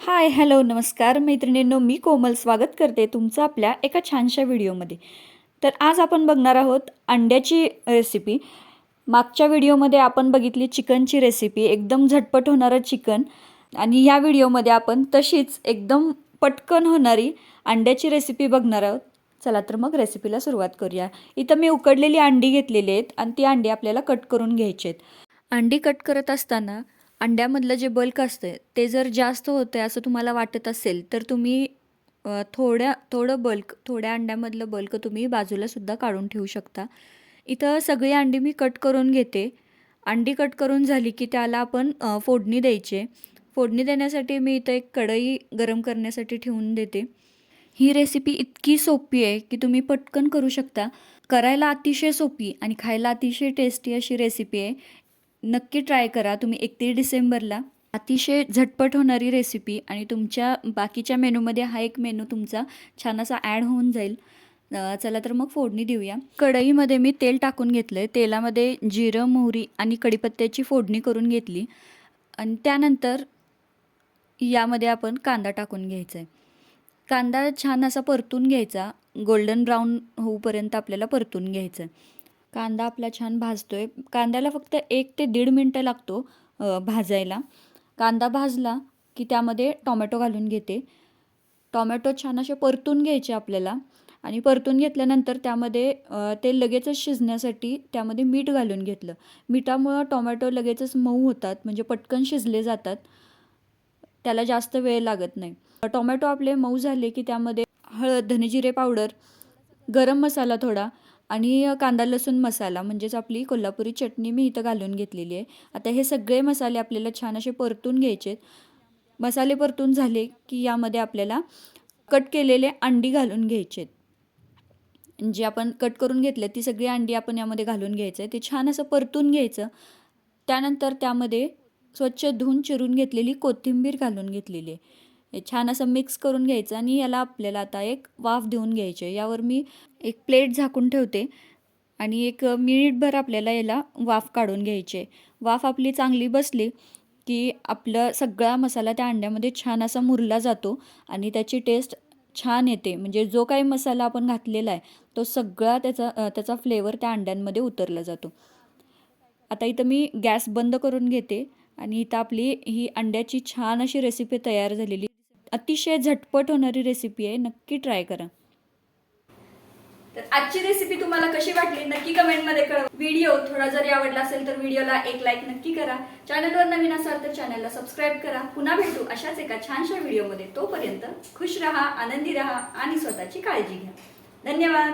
Hi hello नमस्कार मैत्रिणींनो मी कोमल स्वागत करते तुमचं आपल्या एका छानशा व्हिडिओमध्ये. तर आज आपण बघणार आहोत अंड्याची रेसिपी मागच्या व्हिडिओमध्ये आपण बघितली चिकनची रेसिपी एकदम झटपट होणारं चिकन. आणि या व्हिडिओमध्ये आपण तशीच एकदम पटकन होणारी अंड्याची रेसिपी बघणार आहोत. चला तर मग रेसिपीला सुरुवात करूया. इथं मी उकडलेली अंडी घेतलेली आहेत आणि ती अंडी आपल्याला कट करून घ्यायची आहेत. अंडी कट करत असताना अंड्यामधलं जे बल्क असतं ते जर जास्त होतं आहे असं तुम्हाला वाटत असेल तर तुम्ही थोड्या थोडं बल्क थोड्या अंड्यामधलं बल्क तुम्ही बाजूलासुद्धा काढून ठेवू शकता. इथं सगळी अंडी मी कट करून घेते. अंडी कट करून झाली की त्याला आपण फोडणी द्यायची फोडणी देण्यासाठी मी इथं एक कढई गरम करण्यासाठी ठेवून देते. ही रेसिपी इतकी सोपी आहे की तुम्ही पटकन करू शकता. करायला अतिशय सोपी आणि खायला अतिशय टेस्टी अशी रेसिपी आहे. नक्की ट्राय करा. तुम्ही एकतीस डिसेंबरला अतिशय झटपट होणारी रेसिपी आणि तुमच्या बाकीच्या मेनूमध्ये हा एक मेनू तुमचा छान असा ॲड होऊन जाईल. चला तर मग फोडणी देऊया. कढईमध्ये मी तेल टाकून घेतलं आहे तेलामध्ये जिरं मोहरी आणि कढीपत्त्याची फोडणी करून घेतली. आणि त्यानंतर यामध्ये आपण कांदा टाकून घ्यायचा आहे कांदा छान असा परतून घ्यायचा. गोल्डन ब्राऊन होऊपर्यंत आपल्याला परतून घ्यायचं आहे कांदा आपला छान भाजतो आहे कांद्याला फक्त एक ते दीड मिनटं लागतो भाजायला. कांदा भाजला की त्यामध्ये टॉमॅटो घालून घेते. टॉमॅटो छान असे परतून घ्यायचे आपल्याला आणि परतून घेतल्यानंतर त्यामध्ये ते लगेचच शिजण्यासाठी त्यामध्ये मीठ घालून घेतलं. मिठामुळं टॉमॅटो लगेचच मऊ होतात म्हणजे पटकन शिजले जातात. त्याला जास्त वेळ लागत नाही. टोमॅटो आपले मऊ झाले की त्यामध्ये हळद धनेजिरे पावडर गरम मसाला थोडा आणि कांदा लसूण मसाला म्हणजेच आपली कोल्हापुरी चटणी मी इथं घालून घेतलेली आहे. आता हे सगळे मसाले आपल्याला छान असे परतून घ्यायचे मसाले परतून झाले की यामध्ये आपल्याला कट केलेले अंडी घालून घ्यायचे जी आपण कट करून घेतले ती सगळी अंडी आपण यामध्ये घालून घ्यायचं आहे ते छान असं परतून घ्यायचं. त्यानंतर त्यामध्ये स्वच्छ धुवून चिरून घेतलेली कोथिंबीर घालून घेतलेली आहे. हे छान असं मिक्स करून घ्यायचं आणि याला आपल्याला आता एक वाफ देऊन घ्यायची आहे. यावर मी एक प्लेट झाकून ठेवते आणि एक मिनिटभर आपल्याला याला वाफ काढून घ्यायची आहे. वाफ आपली चांगली बसली की आपला सगळा मसाला त्या अंड्यामध्ये छान असा मुरला जातो आणि त्याची टेस्ट छान येते. म्हणजे जो काही मसाला आपण घातलेला आहे तो सगळा त्याचा त्याचा फ्लेवर त्या अंड्यांमध्ये उतरला जातो. आता इथं मी गॅस बंद करून घेते आणि इथं आपली ही अंड्याची छान अशी रेसिपी तयार झालेली अतिशय झटपट होणारी रेसिपी आहे. नक्की ट्राय करा. तर आजची रेसिपी तुम्हाला कशी वाटली? नक्की कमेंटमध्ये कळवा. व्हिडिओ थोडा जरी आवडला असेल तर व्हिडिओला एक लाईक नक्की करा. चॅनलवर नवीन असाल तर चॅनलला सबस्क्राईब करा. पुन्हा भेटू अशाच एका छानशा व्हिडिओमध्ये तोपर्यंत खुश रहा आनंदी रहा आणि स्वतःची काळजी घ्या. धन्यवाद.